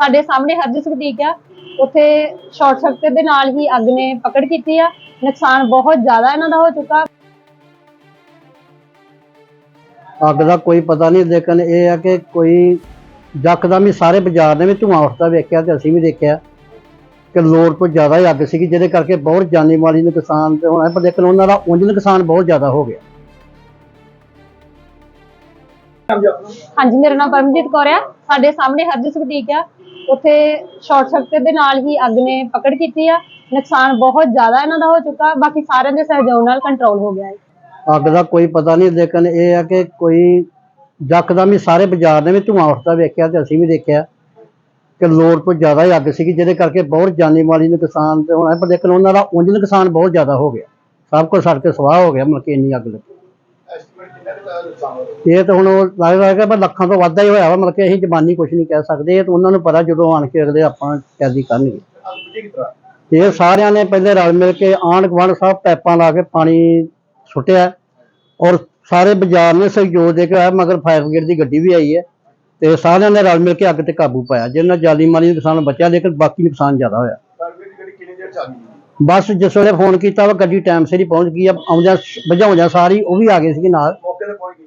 ਸਾਡੇ ਸਾਹਮਣੇ ਹਰਜਸ ਬੁਟੀਕ ਆ ਉੱਥੇ ਸ਼ਾਰਟ ਸਰਕਟ ਦੇ ਨਾਲ ਹੀ ਅੱਗ ਨੇ ਪਕੜ ਕੀਤੀ ਆ। ਨੁਕਸਾਨ ਬਹੁਤ ਜ਼ਿਆਦਾ ਇਹਨਾਂ ਦਾ ਹੋ ਚੁੱਕਾ। ਅੱਗ ਦਾ ਕੋਈ ਪਤਾ ਨਹੀਂ ਲੇਕਿਨ ਇਹ ਆ ਕਿ ਕੋਈ ਯਕਦਮ ਹੀ ਸਾਰੇ ਬਾਜ਼ਾਰ ਨੇ ਵੀ ਧੂਆਂ ਉੱਠਦਾ ਵੇਖਿਆ ਤੇ ਅਸੀਂ ਵੀ ਦੇਖਿਆ ਕਿ ਲੋੜ ਤੋਂ ਜ਼ਿਆਦਾ ਹੀ ਅੱਗ ਸੀਗੀ ਜਿਹਦੇ ਕਰਕੇ ਬਹੁਤ ਜਾਨੀ ਮਾਲੀ ਨੁਕਸਾਨ ਤੇ ਹੋਣਾ ਪਰ ਲੇਕਿਨ ਉਹਨਾਂ ਦਾ ਉਂਝ ਨੁਕਸਾਨ ਬਹੁਤ ਜ਼ਿਆਦਾ ਹੋ ਗਿਆ। ਹਾਂਜੀ ਮੇਰਾ ਨਾਮ ਪਰਮਜੀਤ ਕੌਰ ਆ। ਸਾਡੇ ਸਾਹਮਣੇ ਹਰਜਸ ਬੁਟੀਕ ਆ। ਉੱਥੇ ਸ਼ਾਰਟ ਸਰਕਟ ਦੇ ਨਾਲ ਹੀ ਅੱਗ ਨੇ ਪਕੜ ਕੀਤੀ ਆ। ਨੁਕਸਾਨ ਬਹੁਤ ਜ਼ਿਆਦਾ ਇਹਨਾਂ ਦਾ ਹੋ ਚੁੱਕਾ, ਬਾਕੀ ਸਾਰਿਆਂ ਦੇ ਸਹਿਯੋਗ ਨਾਲ ਕੰਟਰੋਲ ਹੋ ਗਿਆ ਹੈ। ਅੱਗ ਦਾ ਕੋਈ ਪਤਾ ਨਹੀਂ ਲੇਕਿਨ ਇਹ ਆ ਕਿ ਕੋਈ ਯਕਦਮ ਹੀ ਸਾਰੇ ਬਾਜ਼ਾਰ ਨੇ ਵੀ ਧੂਆਂ ਉੱਠਦਾ ਵੇਖਿਆ ਤੇ ਅਸੀਂ ਵੀ ਦੇਖਿਆ ਕਿ ਲੋੜ ਤੋਂ ਜ਼ਿਆਦਾ ਹੀ ਅੱਗ ਸੀਗੀ, ਜਿਹਦੇ ਕਰਕੇ ਬਹੁਤ ਜਾਨੀ ਮਾਲੀ ਨੁਕਸਾਨ ਤੇ ਹੋਣਾ ਪਰ ਲੇਕਿਨ ਉਹਨਾਂ ਦਾ ਉਂਝ ਨੁਕਸਾਨ ਬਹੁਤ ਜ਼ਿਆਦਾ ਹੋ ਗਿਆ। ਸਭ ਕੁਝ ਸੜ ਕੇ ਸਵਾਹ ਹੋ ਗਿਆ, ਮਤਲਬ ਕਿ ਇੰਨੀ ਅੱਗ ਲੱਗੀ। ਇਹ ਤਾਂ ਹੁਣ ਉਹ ਲੱਗਦਾ ਕਿ ਪਰ ਲੱਖਾਂ ਤੋਂ ਵੱਧ ਹੀ ਹੋਇਆ ਵਾ ਮਤਲਬ ਕਿ ਅਸੀਂ ਜ਼ਬਾਨੀ ਕੁਝ ਨਹੀਂ ਕਹਿ ਸਕਦੇ। ਇਹ ਤਾਂ ਉਹਨਾਂ ਨੂੰ ਪਤਾ ਜਦੋਂ ਆਣ ਕੇ ਅਗਲੇ ਆਪਾਂ ਕੈਦੀ ਕਰਨਗੇ। ਇਹ ਸਾਰਿਆਂ ਨੇ ਪਹਿਲੇ ਰਲ ਮਿਲ ਕੇ ਆਂਢ ਗੁਆਂਢ ਸਭ ਪੈਪਾਂ ਲਾ ਕੇ ਪਾਣੀ ਸੁੱਟਿਆ। ਔਰ ਸਾਰੇ ਬਾਜ਼ਾਰ ਨੇ ਸਹਿਯੋਗ ਦੇ ਕੇ ਆਇਆ ਮਗਰ ਫਾਇਰ ਬ੍ਰਿਗੇਡ ਦੀ ਗੱਡੀ ਵੀ ਆਈ ਹੈ। ਤੇ ਸਾਰਿਆਂ ਨੇ ਰਲ ਮਿਲ ਕੇ ਅੱਗ ਤੇ ਕਾਬੂ ਪਾਇਆ। ਜਿਹਦੇ ਨਾਲ ਜਾਨੀ ਮਾਲੀ ਨੁਕਸਾਨ ਬਚਿਆ ਲੇਕਿਨ ਬਾਕੀ ਨੁਕਸਾਨ ਜ਼ਿਆਦਾ ਹੋਇਆ। ਬਸ ਜਿਸ ਵੇਲੇ ਫੋਨ ਕੀਤਾ ਵਾ ਗੱਡੀ ਟਾਈਮ ਸਿਰ ਹੀ ਪਹੁੰਚ ਗਈ ਆ ਆਉਂਦਿਆਂ ਬੁਝਾਉਂਦਿਆਂ ਸਾਰੀ ਉਹ ਵੀ ਆ ਗਏ ਸੀਗੇ ਨਾਲ।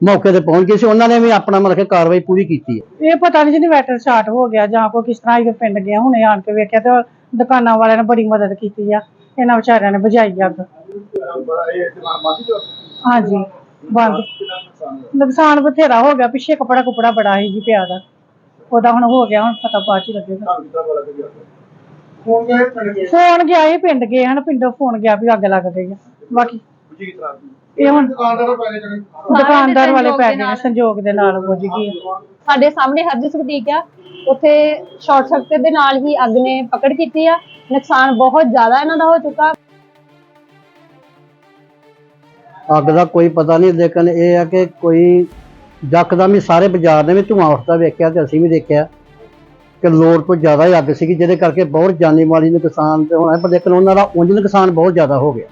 ਮੌਕੇ ਤੇ ਪਹੁੰਚ ਗਏ। ਸੀ ਉਹਨਾਂ ਨੇ ਵੀ ਆਪਣਾ ਮਤਲਬ ਕਿ ਕਾਰਵਾਈ ਪੂਰੀ ਕੀਤੀ ਹੈ ਇਹ ਪਤਾ ਨਹੀਂ ਜਿਹਨੇ ਵੈਟਰ ਸਟਾਰਟ ਹੋ ਗਿਆ ਜਾਂ ਕੋਈ ਕਿਸ ਤਰ੍ਹਾਂ ਇਹ ਪਿੰਡ ਗਿਆ ਹੁਣੇ ਆਣ ਕੇ ਵੇਖਿਆ ਤੇ ਦੁਕਾਨਾਂ ਵਾਲਿਆਂ ਨੇ ਬੜੀ ਮਦਦ ਕੀਤੀ ਆ ਇਹਨਾਂ ਵਿਚਾਰਿਆਂ ਨੇ ਬੁਝਾਈ ਅੱਗ। ਹਾਂਜੀ ਬੰਦ। ਨੁਕਸਾਨ ਬਥੇਰਾ ਹੋ ਗਿਆ ਪਿੱਛੇ ਕਪੜਾ ਕੁਪੜਾ ਬੜਾ ਸੀ ਜੀ ਪਿਆ ਦਾ। ਉਹਦਾ ਹੁਣ ਹੋ ਗਿਆ ਹੁਣ ਪਤਾ ਬਾਅਦ ਚ ਹੀ ਲੱਗੇਗਾ। ਫੋਨ ਗਿਆ? ਇਹ ਪਿੰਡ ਗਏ ਹਨ ਪਿੰਡੋਂ ਫੋਨ ਗਿਆ ਵੀ ਅੱਗ ਲੱਗ ਗਈ ਆ। ਬਾਕੀ ਇਹ ਹੁਣ ਦੁਕਾਨਦਾਰ ਵਾਲੇ ਪੈ ਦੇ ਗਏ। ਸੰਯੋਗ ਦੇ ਨਾਲ ਬੁਝ ਗਈ। ਸਾਡੇ ਸਾਹਮਣੇ ਹਰਜਸ ਬੁਟੀਕ ਆ। ਉੱਥੇ ਸ਼ਾਰਟ ਸਰਕਟ ਦੇ ਨਾਲ ਹੀ ਅੱਗ ਨੇ ਪਕੜ ਕੀਤੀ ਆ। ਨੁਕਸਾਨ ਬਹੁਤ ਜ਼ਿਆਦਾ ਇਹਨਾਂ ਦਾ ਹੋ ਚੁੱਕਾ। ਅੱਗ ਦਾ ਕੋਈ ਪਤਾ ਨਹੀਂ ਲੇਕਿਨ ਇਹ ਆ ਕਿ ਕੋਈ ਯਕਦਮ ਹੀ ਸਾਰੇ ਬਾਜ਼ਾਰ ਨੇ ਵੀ ਧੂਆਂ ਉੱਠਦਾ ਵੇਖਿਆ ਤੇ ਅਸੀਂ ਵੀ ਦੇਖਿਆ। ਕਿ ਲੋੜ ਤੋਂ ਜ਼ਿਆਦਾ ਹੀ ਅੱਗ ਸੀਗੀ ਜਿਹਦੇ ਕਰਕੇ ਬਹੁਤ ਜਾਨੀ ਮਾਲੀ ਨੁਕਸਾਨ ਤੇ ਹੋਣਾ ਪਰ ਲੇਕਿਨ ਉਹਨਾਂ ਦਾ ਉਂਝ ਨੁਕਸਾਨ ਬਹੁਤ ਜ਼ਿਆਦਾ ਹੋ ਗਿਆ।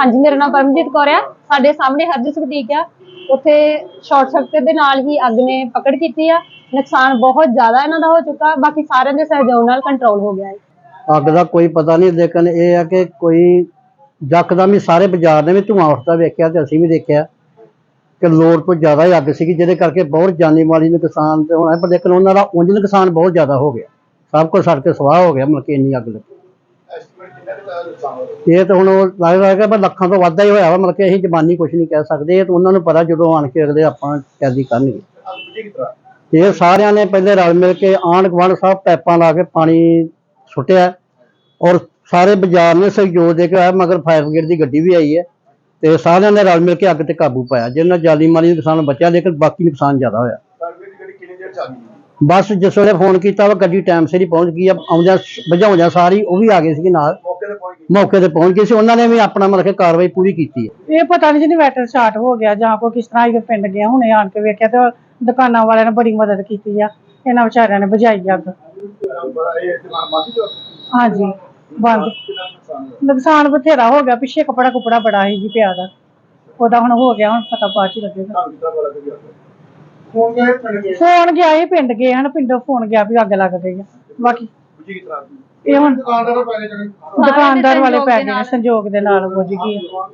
ਹਾਂਜੀ ਮੇਰਾ ਨਾਮ ਪਰਮਜੀਤ ਕੌਰ ਆ। ਸਾਡੇ ਸਾਹਮਣੇ ਹਰਜਸ ਬੁਟੀਕ ਆ। ਉੱਥੇ ਸ਼ਾਰਟ ਸਰਕਟ ਦੇ ਨਾਲ ਹੀ ਅੱਗ ਨੇ ਪਕੜ ਕੀਤੀ ਆ। ਨੁਕਸਾਨ ਬਹੁਤ ਜ਼ਿਆਦਾ ਇਹਨਾਂ ਦਾ ਹੋ ਚੁੱਕਾ। ਬਾਕੀ ਸਾਰਿਆਂ ਦੇ ਸਹਿਯੋਗ ਨਾਲ ਕੰਟਰੋਲ ਹੋ ਗਿਆ ਹੈ। ਅੱਗ ਦਾ ਕੋਈ ਪਤਾ ਨਹੀਂ ਲੇਕਿਨ ਇਹ ਆ ਕਿ ਕੋਈ ਯਕਦਮ ਹੀ ਸਾਰੇ ਬਾਜ਼ਾਰ ਨੇ ਵੀ ਧੂਆਂ ਉੱਠਦਾ ਵੇਖਿਆ ਤੇ ਅਸੀਂ ਵੀ ਦੇਖਿਆ। ਕਿ ਲੋੜ ਤੋਂ ਜ਼ਿਆਦਾ ਹੀ ਅੱਗ ਸੀਗੀ ਜਿਹਦੇ ਕਰਕੇ ਬਹੁਤ ਜਾਨੀ ਮਾਲੀ ਨੁਕਸਾਨ ਤੇ ਹੋਣਾ ਪਰ ਲੇਕਿਨ ਉਹਨਾਂ ਦਾ ਉਂਝ ਨੁਕਸਾਨ ਬਹੁਤ ਜ਼ਿਆਦਾ ਹੋ ਗਿਆ। ਸਭ ਕੁਝ ਸੜ ਕੇ ਸਵਾਹ ਹੋ ਗਿਆ ਮਤਲਬ ਕਿ ਇੰਨੀ ਅੱਗ ਲੱਗੀ। ਇਹ ਤਾਂ ਹੁਣ ਉਹ ਲੱਗਦਾ ਕਿ ਪਰ ਲੱਖਾਂ ਤੋਂ ਵੱਧ ਹੀ ਹੋਇਆ ਵਾ ਮਤਲਬ ਕਿ ਅਸੀਂ ਜ਼ਬਾਨੀ ਕੁਝ ਨਹੀਂ ਕਹਿ ਸਕਦੇ ਇਹ ਤਾਂ ਉਹਨਾਂ ਨੂੰ ਪਤਾ ਜਦੋਂ ਆਣ ਕੇ ਅਗਲੇ ਆਪਾਂ ਕੈਦੀ ਕਰਨਗੇ। ਇਹ ਸਾਰਿਆਂ ਨੇ ਪਹਿਲੇ ਰਲ ਮਿਲ ਕੇ ਆਂਢ ਗੁਆਂਢ ਸਭ ਪੈਪਾਂ ਲਾ ਕੇ ਪਾਣੀ ਸੁੱਟਿਆ ਔਰ ਸਾਰੇ ਬਾਜ਼ਾਰ ਨੇ ਸਹਿਯੋਗ ਦੇ ਕੇ ਆਇਆ ਮਗਰ ਫਾਇਰ ਬ੍ਰਿਗੇਡ ਦੀ ਗੱਡੀ ਵੀ ਆਈ ਹੈ। ਤੇ ਸਾਰਿਆਂ ਨੇ ਰਲ ਮਿਲ ਕੇ ਅੱਗ ਤੇ ਕਾਬੂ ਪਾਇਆ। ਜਿਹਦੇ ਨਾਲ ਮਾਲੀ ਨੁਕਸਾਨ ਬਚਿਆ, ਲੇਕਿਨ ਬਾਕੀ ਨੁਕਸਾਨ ਜ਼ਿਆਦਾ ਹੋਇਆ। ਬਸ ਜਿਸ ਵੇਲੇ ਫੋਨ ਕੀਤਾ ਵਾ ਗੱਡੀ ਟਾਈਮ ਸਿਰ ਹੀ ਪਹੁੰਚ ਗਈ। ਆ ਆਉਂਦਿਆਂ ਬੁਝਾਉਂਦਿਆਂ ਸਾਰੀ ਉਹ ਵੀ ਆ ਗਏ ਸੀਗੇ ਨਾਲ। ਮੌਕੇ ਤੇ ਪਹੁੰਚ ਗਏ ਸੀ। ਉਹਨਾਂ ਨੇ ਵੀ ਆਪਣਾ ਮਤਲਬ ਕਿ ਕਾਰਵਾਈ ਪੂਰੀ ਕੀਤੀ ਹੈ। ਇਹ ਪਤਾ ਨਹੀਂ ਜਿਹਨੇ ਵੈਟਰ ਸਟਾਰਟ ਹੋ ਗਿਆ, ਜਾਂ ਕੋਈ ਕਿਸ ਤਰ੍ਹਾਂ ਇਹ ਪਿੰਡ ਗਿਆ, ਹੁਣੇ ਆਣ ਕੇ ਵੇਖਿਆ ਤੇ ਦੁਕਾਨਾਂ ਵਾਲਿਆਂ ਨੇ ਬੜੀ ਮਦਦ ਕੀਤੀ ਆ। ਇਹਨਾਂ ਵਿਚਾਰਿਆਂ ਨੇ ਬੁਝਾਈ ਅੱਗ। ਹਾਂਜੀ। ਬੰਦ। ਨੁਕਸਾਨ ਬਥੇਰਾ ਹੋ ਗਿਆ ਪਿੱਛੇ ਕਪੜਾ ਕੁਪੜਾ ਬੜਾ ਸੀ ਜੀ ਪਿਆ ਦਾ। ਉਹਦਾ ਹੁਣ ਹੋ ਗਿਆ ਹੁਣ ਪਤਾ ਬਾਅਦ ਚ ਲੱਗੇਗਾ। ਫੋਨ ਗਿਆ ਇਹ ਪਿੰਡ ਗਏ ਹਨ ਪਿੰਡੋਂ ਫੋਨ ਗਿਆ ਵੀ ਅੱਗ ਲੱਗ ਗਈ ਆ। ਬਾਕੀ ਇਹ ਹੁਣ ਦੁਕਾਨਦਾਰ ਵਾਲੇ ਪੈ ਗਏ ਆ, ਸੰਯੋਗ ਦੇ ਨਾਲ ਬੁਝ ਗਈ ਆ।